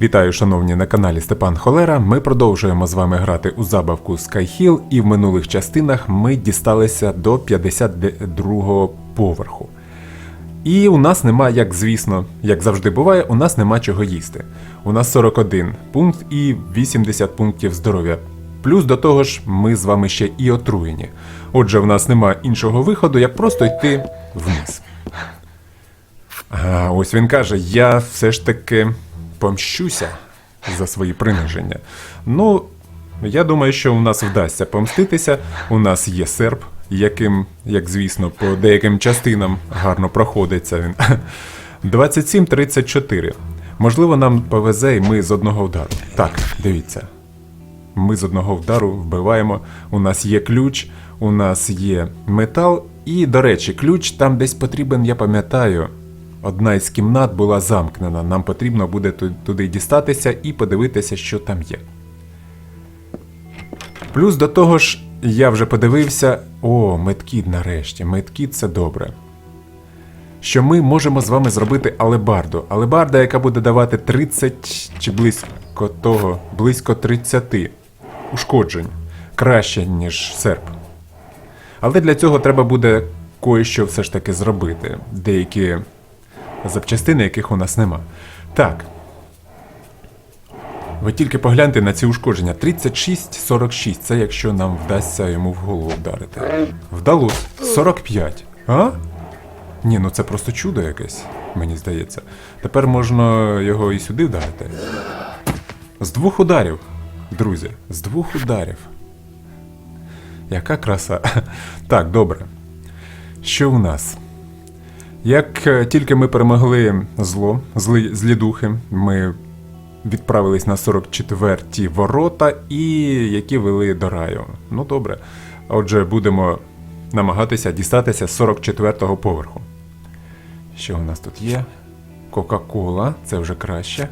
Вітаю, шановні, на каналі Степан Холера. Ми продовжуємо з вами грати у забавку Skyhill, і в минулих частинах ми дісталися до 52-го поверху. І у нас нема, як звісно, як завжди буває, у нас нема чого їсти. У нас 41 пункт і 80 пунктів здоров'я. Плюс до того ж, ми з вами ще і отруєні. Отже, в нас нема іншого виходу, як просто йти вниз. А, ось він каже: я все ж таки помщуся за свої приниження. Ну, я думаю, що у нас вдасться помститися. У нас є серп, яким, як звісно, по деяким частинам гарно проходиться він. 27-34. Можливо, нам повезе, і ми з одного удару. Так, дивіться. Ми з одного вдару вбиваємо. У нас є ключ, у нас є метал. І, до речі, ключ там десь потрібен, я пам'ятаю. Одна із кімнат була замкнена. Нам потрібно буде туди дістатися і подивитися, що там є. Плюс до того ж, я вже подивився. О, медкіт нарешті. Медкіт це добре. Що ми можемо з вами зробити алебарду. Алебарда, яка буде давати 30 чи близько того, близько 30 ушкоджень. Краще, ніж серп. Але для цього треба буде кое-що все ж таки зробити. Деякі запчастини, яких у нас нема. Так. Ви тільки погляньте на ці ушкодження. 36-46. Це якщо нам вдасться йому в голову вдарити. Вдалося. 45. А? Ні, ну це просто чудо якесь, мені здається. Тепер можна його і сюди вдарити. З двох ударів, друзі, з двох ударів. Яка краса. Так, добре. Що в нас? Як е, тільки ми перемогли зло, зли, злі духи, ми відправились на 44-ті ворота, і які вели до раю. Ну добре. Отже, будемо намагатися дістатися з 44-го поверху. Що у нас тут є? Кока-кола, це вже краще.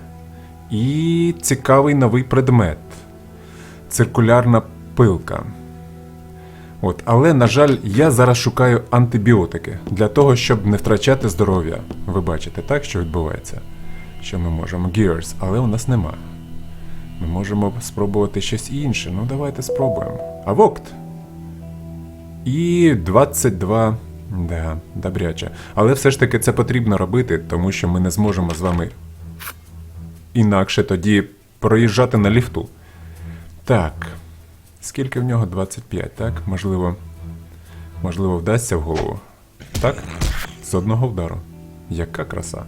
І цікавий новий предмет. Циркулярна пилка. От, але, на жаль, я зараз шукаю антибіотики для того, щоб не втрачати здоров'я. Ви бачите, так, що відбувається? Що ми можемо? Gears, але у нас нема. Ми можемо спробувати щось інше. Ну, давайте спробуємо. Авокт. І 22. Да, добряче. Але все ж таки це потрібно робити, тому що ми не зможемо з вами інакше тоді проїжджати на ліфту. Так. Скільки в нього 25, так? Можливо. Можливо, вдасться в голову. Так? З одного вдару. Яка краса.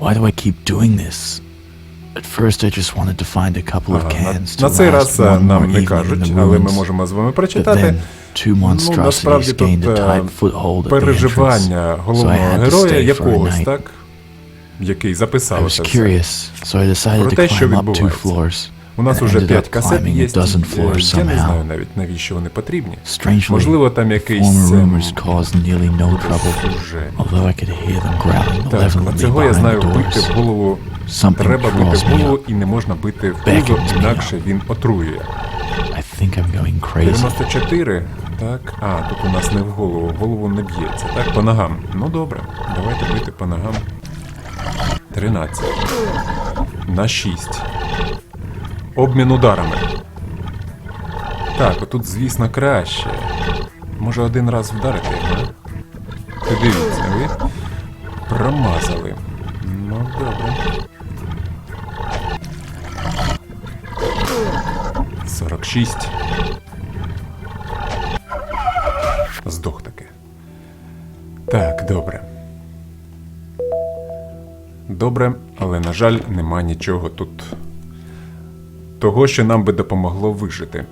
Why do I keep doing this? At first, I just wanted to find a couple of cans на, to на цей раз е, нам не кажуть, але ми можемо з вами прочитати. two Ну, насправді тут gained a е, tight foothold at the entrance, переживання головного had героя stay for a якогось, так? Який I записав це все. Про те, що відбувається. У нас уже ended 5 касет є. е, Я не знаю навіть навіщо вони потрібні. Strangely, Можливо, там якийсь growling Так, malevolently цього я знаю, бити в голову треба бити в голову і не можна бити в Beckons інакше він отруює. I think I'm going crazy. 94, так. А, тут у нас не в голову, в голову не б'ється. Так, по ногам. Ну добре, давайте бити по ногам. 13. На 6. Обмін ударами. Так, отут, звісно, краще. Може один раз вдарити його? Ти дивіться, ви промазали. Ну, добре. 46. Здох таки. Так, добре. Добре, але, на жаль, нема нічого тут того, що нам би допомогло вижити.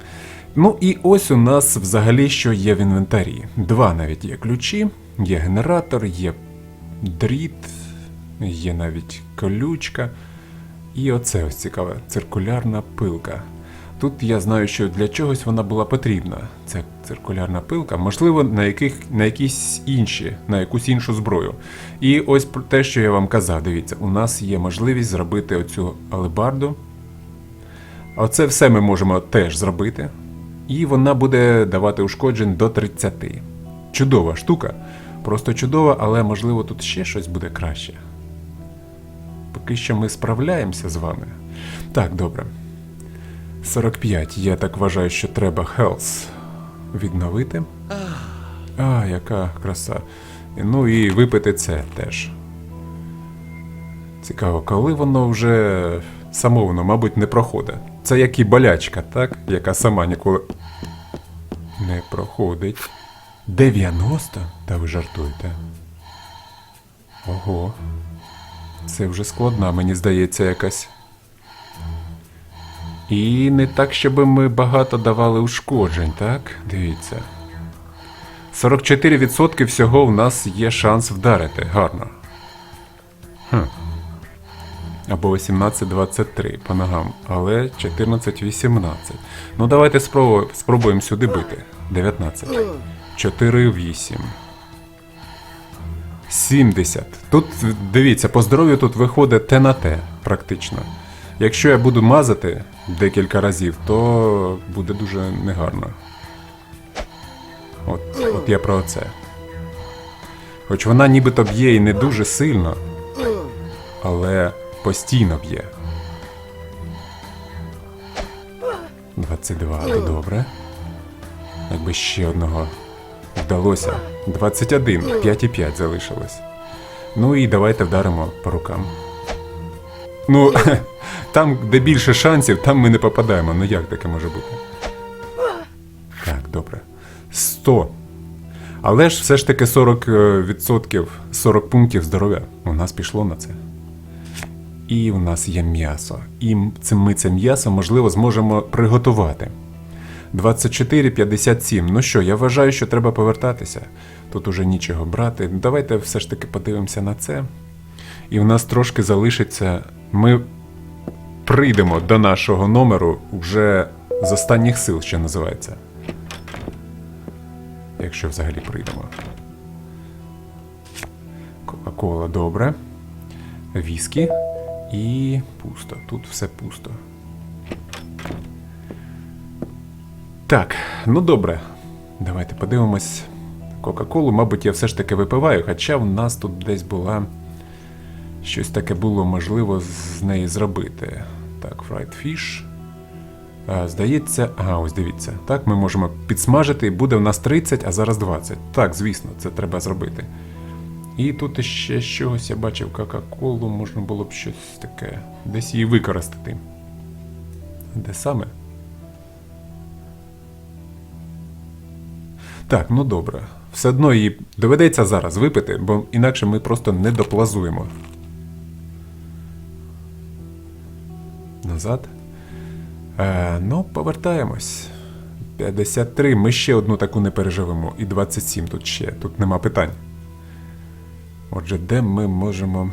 Ну і ось у нас взагалі що є в інвентарі. Два навіть є ключі, є генератор, є дріт, є навіть колючка. І оце ось цікаве циркулярна пилка. Тут я знаю, що для чогось вона була потрібна. Це циркулярна пилка, можливо, на яких на якісь інші, на якусь іншу зброю. І ось те, що я вам казав, дивіться, у нас є можливість зробити оцю алебарду. Оце все ми можемо теж зробити. І вона буде давати ушкоджень до 30. Чудова штука. Просто чудова, але можливо тут ще щось буде краще. Поки що ми справляємося з вами. Так, добре. 45. Я так вважаю, що треба health відновити. А, яка краса. Ну і випити це теж. Цікаво, коли воно вже само воно, мабуть, не проходить. Це як і болячка, так? Яка сама ніколи не проходить. 90? Та ви жартуєте. Ого. Це вже складна, мені здається, якась. І не так, щоб ми багато давали ушкоджень, так? Дивіться. 44% всього в нас є шанс вдарити. Гарно. Хм. Або 18-23 по ногам, але 14-18. Ну, давайте спробуємо, спробуємо сюди бити. 19. 4-8. 70. Тут дивіться, по здоров'ю тут виходить те на те, практично. Якщо я буду мазати декілька разів, то буде дуже негарно. От, от я про це. Хоч вона нібито б'є і не дуже сильно, але постійно б'є. 22, то добре. Якби ще одного вдалося. 21, 5,5 залишилось. Ну і давайте вдаримо по рукам. Ну, там, де більше шансів, там ми не попадаємо. Ну як таке може бути? Так, добре. 100. Але ж все ж таки 40%, е, відсотків, 40 пунктів здоров'я у нас пішло на це. І у нас є м'ясо. І м- це ми це м'ясо, можливо, зможемо приготувати. 24,57. Ну що, я вважаю, що треба повертатися. Тут уже нічого брати. Давайте все ж таки подивимося на це. І в нас трошки залишиться. Ми прийдемо до нашого номеру вже з останніх сил, що називається. Якщо взагалі прийдемо. Кока-кола добре. Віскі. І пусто. Тут все пусто. Так, ну добре. Давайте подивимось. Кока-колу, мабуть, я все ж таки випиваю, хоча в нас тут десь була. Щось таке було можливо з неї зробити. Так, fried fish. А, здається, ага, ось дивіться. Так, ми можемо підсмажити, буде в нас 30, а зараз 20. Так, звісно, це треба зробити. І тут ще чогось я бачив Кока-Колу, можна було б щось таке. Десь її використати. Де саме? Так, ну добре. Все одно її доведеться зараз випити, бо інакше ми просто не доплазуємо. Назад. Е, ну, повертаємось. 53. Ми ще одну таку не переживемо. І 27 тут ще. Тут нема питань. Отже, де ми можемо.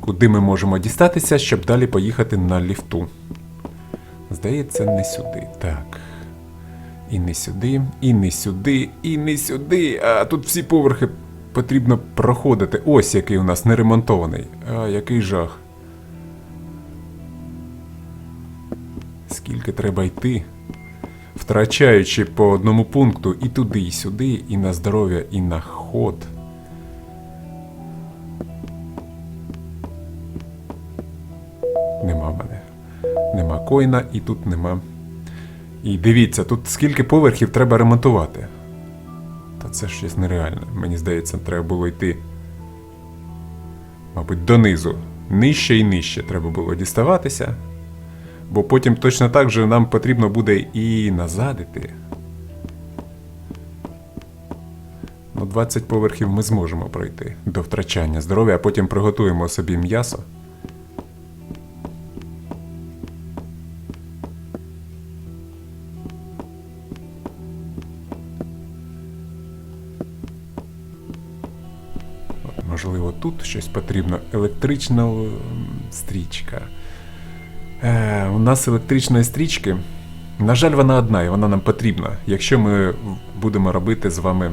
Куди ми можемо дістатися, щоб далі поїхати на ліфту? Здається, не сюди. Так. І не сюди, і не сюди, і не сюди. А тут всі поверхи потрібно проходити. Ось який у нас неремонтований. А, який жах. Скільки треба йти, втрачаючи по одному пункту і туди, і сюди, і на здоров'я, і на ход. Нема коїна, і тут нема. І дивіться, тут скільки поверхів треба ремонтувати. Та це щось нереальне. Мені здається, треба було йти. Мабуть, донизу. Нижче і нижче треба було діставатися. Бо потім точно так же нам потрібно буде і назад іти. Ну, 20 поверхів ми зможемо пройти до втрачання здоров'я, а потім приготуємо собі м'ясо. Тут щось потрібно. Електрична стрічка. Е, у нас електричної стрічки. На жаль, вона одна, і вона нам потрібна, якщо ми будемо робити з вами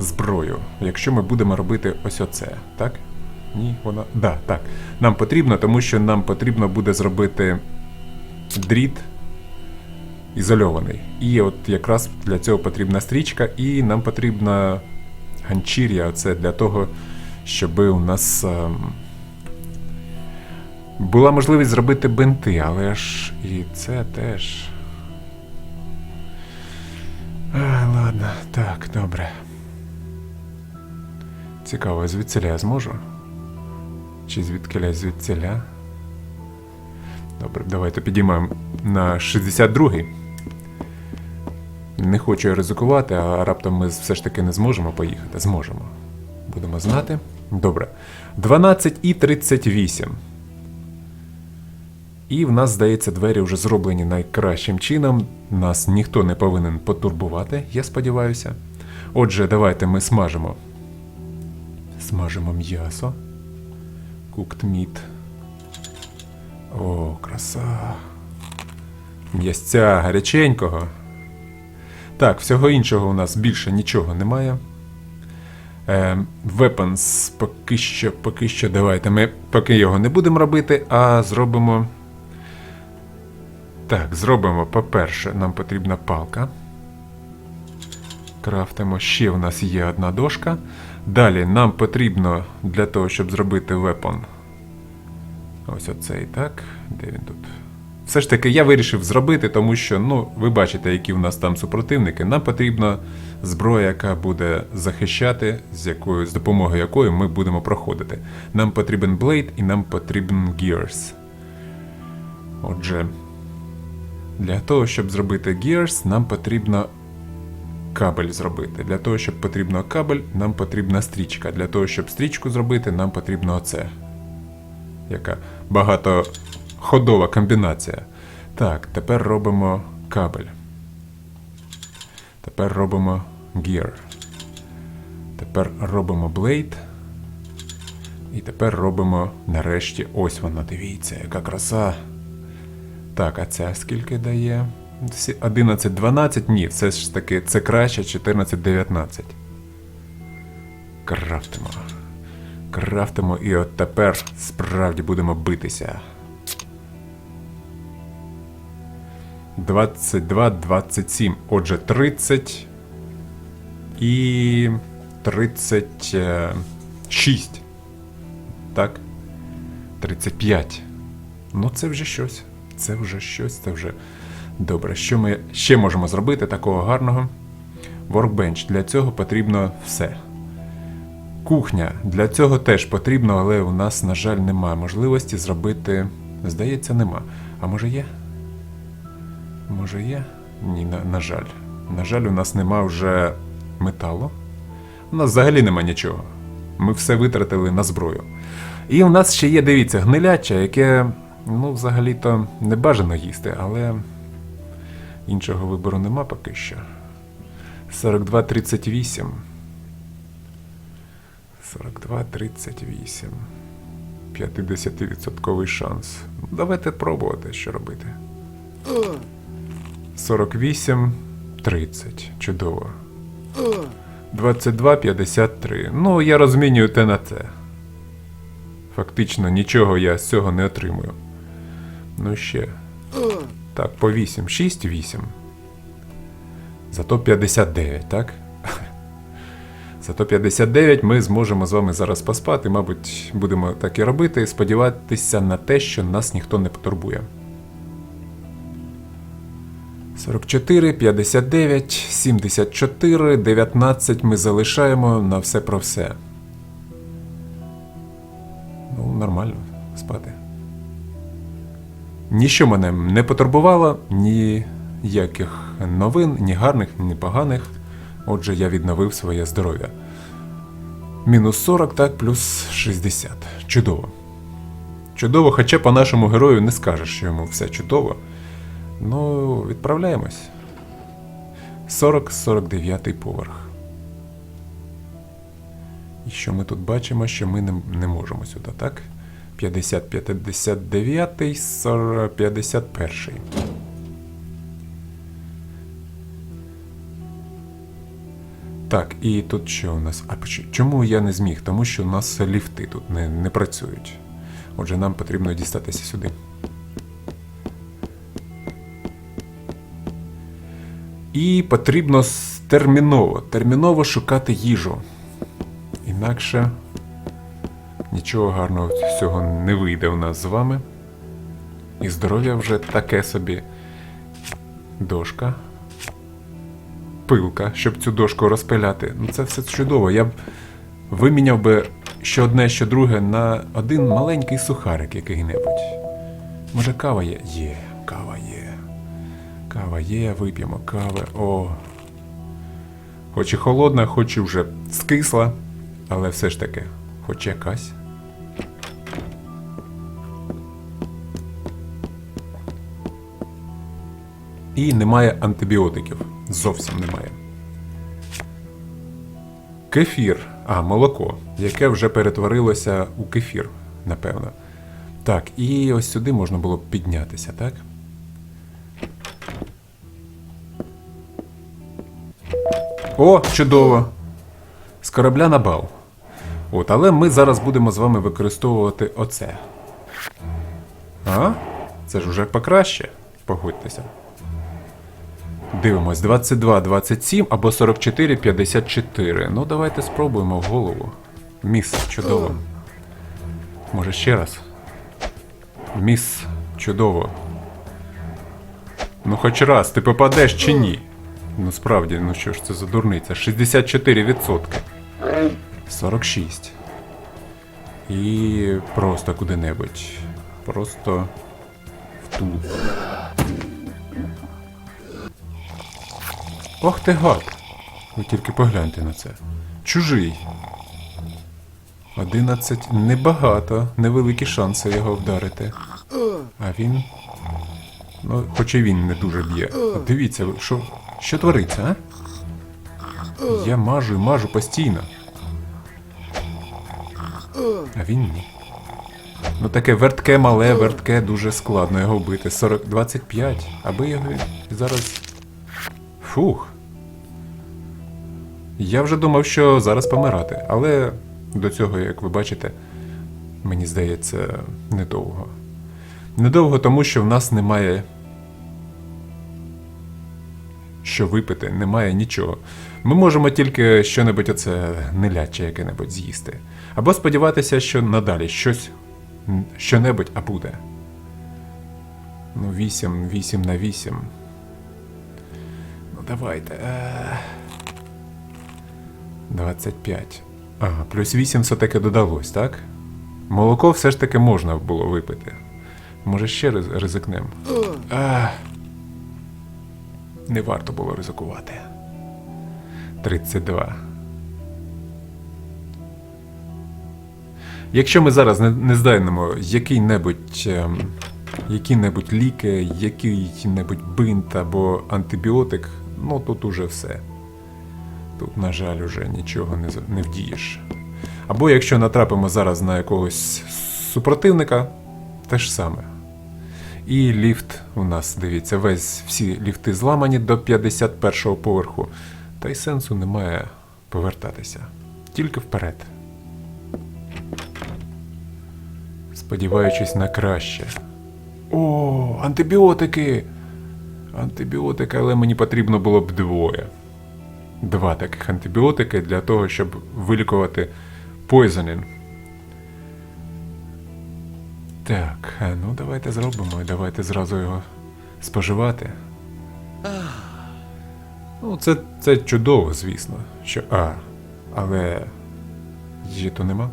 зброю. Якщо ми будемо робити ось оце, так? Ні, вона. Да, так. Нам потрібно, тому що нам потрібно буде зробити дріт ізольований. І от якраз для цього потрібна стрічка, і нам потрібна ганчір'я. Це для того, щоб у нас ем, Була можливість зробити бинти, але ж і це теж. А, ладно, так, добре. Цікаво, звідсиля я зможу? Чи звідкиля звідсиля? Добре, давайте підіймемо на 62-й. Не хочу ризикувати, а раптом ми все ж таки не зможемо поїхати. Зможемо. Будемо знати. Добре. 12 і 38. І в нас, здається, двері вже зроблені найкращим чином. Нас ніхто не повинен потурбувати, я сподіваюся. Отже, давайте ми смажимо. Смажимо м'ясо. Cooked meat. О, краса. М'ясця гаряченького. Так, всього іншого у нас більше нічого немає. Е, weapons поки що, поки що давайте. Ми поки його не будемо робити, а зробимо. Так, зробимо, по-перше, нам потрібна палка. Крафтимо. Ще в нас є одна дошка. Далі нам потрібно для того, щоб зробити вепон. Ось оцей, так. Де він тут? Все ж таки, я вирішив зробити, тому що, ну, ви бачите, які в нас там супротивники. Нам потрібна зброя, яка буде захищати, з якою, з допомогою якої ми будемо проходити. Нам потрібен блейд і нам потрібен gears. Отже, для того, щоб зробити gears, нам потрібно кабель зробити. Для того, щоб потрібно кабель, нам потрібна стрічка. Для того, щоб стрічку зробити, нам потрібно оце. Яка багатоходова комбінація. Так, тепер робимо кабель. Тепер робимо gear. Тепер робимо blade. І тепер робимо нарешті ось вона, дивіться, яка краса. Так, а ця скільки дає? 11, 12? Ні, все ж таки це краще 14, 19. Крафтимо. Крафтимо і от тепер справді будемо битися. 22, 27. Отже, 30 і 36. Так? 35. Ну, це вже щось. Це вже щось, це вже добре. Що ми ще можемо зробити такого гарного? Workbench. Для цього потрібно все. Кухня. Для цього теж потрібно, але у нас, на жаль, немає можливості зробити. Здається, нема. А може є? Може є? Ні, на, на жаль. На жаль, у нас нема вже металу. У нас взагалі нема нічого. Ми все витратили на зброю. І у нас ще є, дивіться, гниляча, яке, ну, взагалі-то не бажано їсти, але іншого вибору нема поки що. 42,38. 42,38. 50% шанс. Давайте пробувати, що робити. 48, 30. Чудово. 22, 53. Ну, я розмінюю те на те. Фактично нічого я з цього не отримую. Ну ще. Так, по 8. 6, 8. Зато 59, так? Зато 59 ми зможемо з вами зараз поспати. Мабуть, будемо так і робити, сподіватися на те, що нас ніхто не потурбує. 44, 59, 74, 19 ми залишаємо на все про все. Ну, нормально спати. Ніщо мене не потурбувало, ніяких новин, ні гарних, ні поганих. Отже, я відновив своє здоров'я. Мінус 40, так, плюс 60. Чудово. Чудово, хоча по нашому герою не скажеш, що йому все чудово. Ну, відправляємось. 40-49 поверх. І що ми тут бачимо, що ми не, не можемо сюди, так? 50, 59, 40, 51. Так, і тут що у нас? А чому я не зміг? Тому що у нас ліфти тут не, не працюють. Отже, нам потрібно дістатися сюди. І потрібно терміново, терміново шукати їжу. Інакше нічого гарного цього не вийде у нас з вами. І здоров'я вже таке собі. Дошка. Пилка, щоб цю дошку розпиляти. Ну це все чудово. Я б виміняв би що одне, що друге на один маленький сухарик який-небудь. Може, кава є? Є, кава є. Кава є, вип'ємо кави. О. Хоч і холодна, хоч і вже скисла, але все ж таки, хоч якась. І немає антибіотиків. Зовсім немає. Кефір, а, молоко, яке вже перетворилося у кефір, напевно. Так, і ось сюди можна було б піднятися, так? О, чудово! З корабля на бал. От, але ми зараз будемо з вами використовувати оце. А? Це ж уже покраще. Погодьтеся. Дивимось, 22, 27 або 44, 54. Ну, давайте спробуємо в голову. Міс, чудово. Може ще раз? Міс, чудово. Ну хоч раз, ти попадеш чи ні? Ну справді, ну що ж це за дурниця? 64%. 46. І просто куди-небудь. Просто в ту. Ох ти гад! Ви тільки погляньте на це. Чужий. 11 небагато, невеликі шанси його вдарити. А він. Ну, хоч він не дуже б'є. Дивіться, що, що твориться, а? Я мажу і мажу постійно. А він ні. Ну таке вертке мале, вертке, дуже складно його вбити. 40, 25. Аби його зараз. Фух. Я вже думав, що зараз помирати, але до цього, як ви бачите, мені здається, недовго. Недовго тому, що в нас немає що випити, немає нічого. Ми можемо тільки що-небудь оце неляче яке-небудь з'їсти. Або сподіватися, що надалі щось, що-небудь, а буде. Ну, 8, 8 на 8. Ну, давайте. Е... 25. Ага, плюс 8 все-таки додалось, так? Молоко все ж таки можна було випити. Може ще riz- ризикнем? А, не варто було ризикувати. 32. Якщо ми зараз не, не знайдемо який-небудь, ем, які-небудь ліки, який-небудь бинт або антибіотик, ну тут уже все. Тут, на жаль, уже нічого не, не вдієш. Або якщо натрапимо зараз на якогось супротивника, те ж саме. І ліфт у нас, дивіться, весь всі ліфти зламані до 51-го поверху. Та й сенсу немає повертатися. Тільки вперед. Сподіваючись на краще. О, антибіотики! Антибіотики, але мені потрібно було б двоє. Два таких антибіотики для того, щоб вилікувати poisoning. Так, е, ну давайте зробимо і давайте зразу його споживати. Ну, це, це чудово, звісно, що А. Але їжі то нема.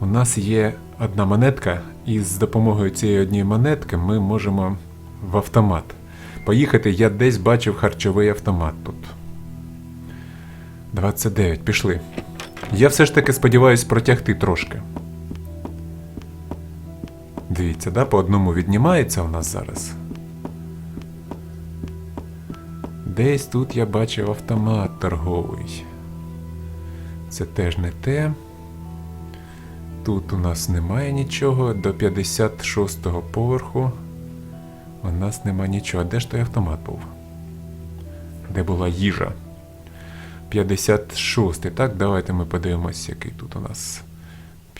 У нас є одна монетка, і з допомогою цієї однієї монетки ми можемо в автомат. Поїхати, я десь бачив харчовий автомат тут. 29, пішли. Я все ж таки сподіваюсь протягти трошки. Дивіться, да, по одному віднімається у нас зараз. Десь тут я бачив автомат торговий. Це теж не те. Тут у нас немає нічого. До 56-го поверху у нас немає нічого. Де ж той автомат був? Де була їжа? 56-й. Так, давайте ми подивимося, який тут у нас.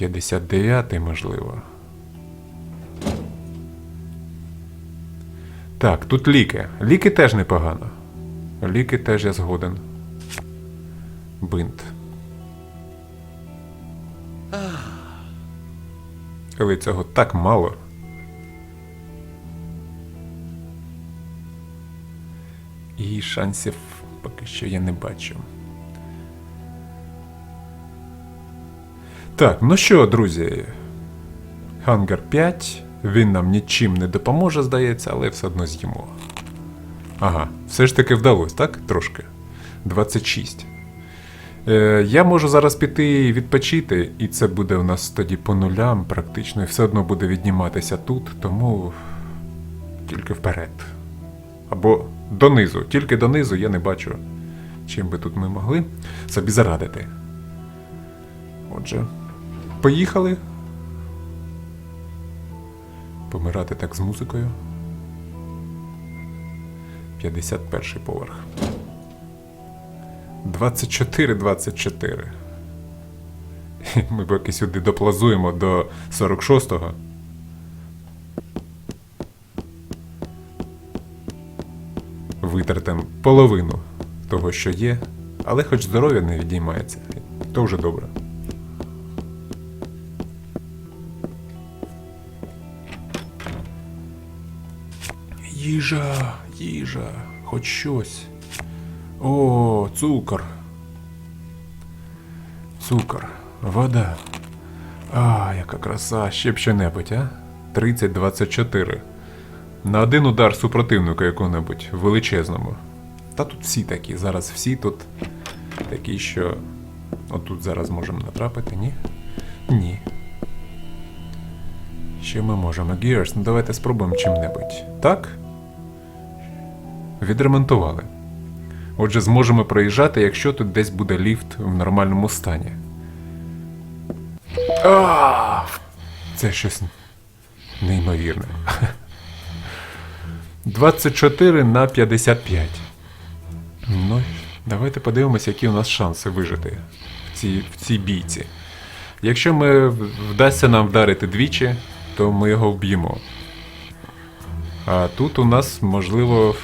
59-й, можливо. Так, тут ліки. Ліки теж непогано. Ліки теж я згоден. Бинт. Але цього так мало. І шансів поки що я не бачу. Так, ну що, друзі? Хангар 5. Він нам нічим не допоможе, здається, але все одно з'їмо. Ага, все ж таки вдалося, так? Трошки. 26. Е, я можу зараз піти і відпочити, і це буде у нас тоді по нулям практично, і все одно буде відніматися тут, тому тільки вперед. Або донизу. Тільки донизу я не бачу, чим би тут ми могли собі зарадити. Отже, поїхали. Помирати так з музикою. 51 поверх. 24-24. Ми поки сюди доплазуємо до 46-го. Витратимо половину того, що є, але хоч здоров'я не відіймається, то вже добре. Їжа, їжа, хоч щось. О, цукор. Цукор, вода. А, яка краса, ще б що-небудь, а? 30-24. На один удар супротивника якого-небудь величезному. Та тут всі такі, зараз всі тут такі, що. Отут зараз можемо натрапити, ні? Ні. Що ми можемо? Gears, ну давайте спробуємо чим-небудь. Так? Відремонтували. Отже, зможемо проїжджати, якщо тут десь буде ліфт в нормальному стані. Це щось неймовірне. 24 на 55. Ну, давайте подивимося, які у нас шанси вижити в цій, в цій бійці. Якщо ми вдасться нам вдарити двічі, то ми його вб'ємо. А тут у нас, можливо,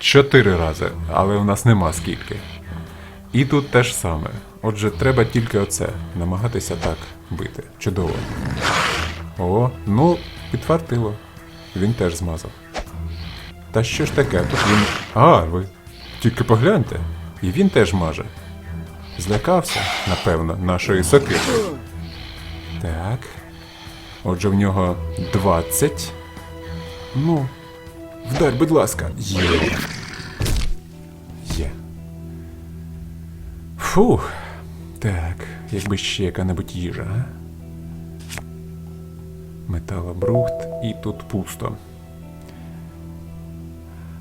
чотири рази, але у нас нема скільки. І тут те ж саме. Отже, треба тільки оце намагатися так бити. Чудово. О, ну, підфартило. Він теж змазав. Та що ж таке? Тут він. А, ви тільки погляньте. І він теж маже. Злякався, напевно, нашої соки. Так. Отже, в нього 20. Ну, вдарь, будь ласка. Є. Є. Фух. Так, якби ще яка-небудь їжа, а? Металобрухт і тут пусто.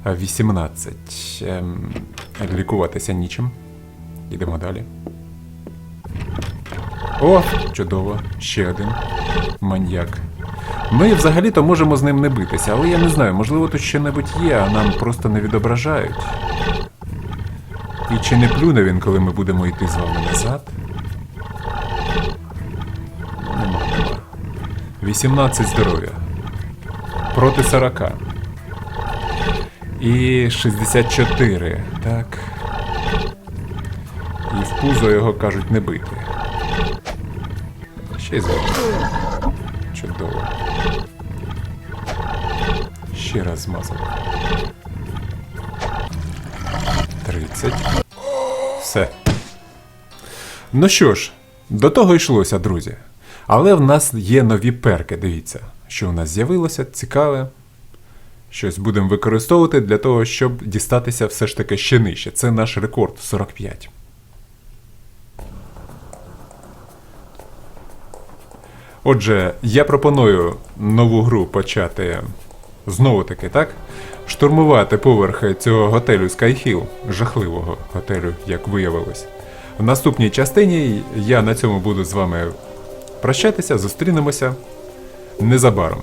А 18. Ем, лікуватися нічим. Йдемо далі. О, чудово, ще один маньяк. Ми взагалі-то можемо з ним не битися, але я не знаю, можливо, тут ще-небудь є, а нам просто не відображають. І чи не плюне він, коли ми будемо йти з вами назад? Нема, нема. 18 здоров'я. Проти 40. І 64, так. І в пузо його кажуть не бити. Ще й зверху. Чудово. Ще раз змазав. 30. Все. Ну що ж, до того йшлося, друзі. Але в нас є нові перки, дивіться, що у нас з'явилося, цікаве. Щось будемо використовувати для того, щоб дістатися все ж таки ще нижче. Це наш рекорд 45. Отже, я пропоную нову гру почати знову таки, так? Штурмувати поверхи цього готелю Skyhill, жахливого готелю, як виявилось. В наступній частині я на цьому буду з вами прощатися, зустрінемося незабаром.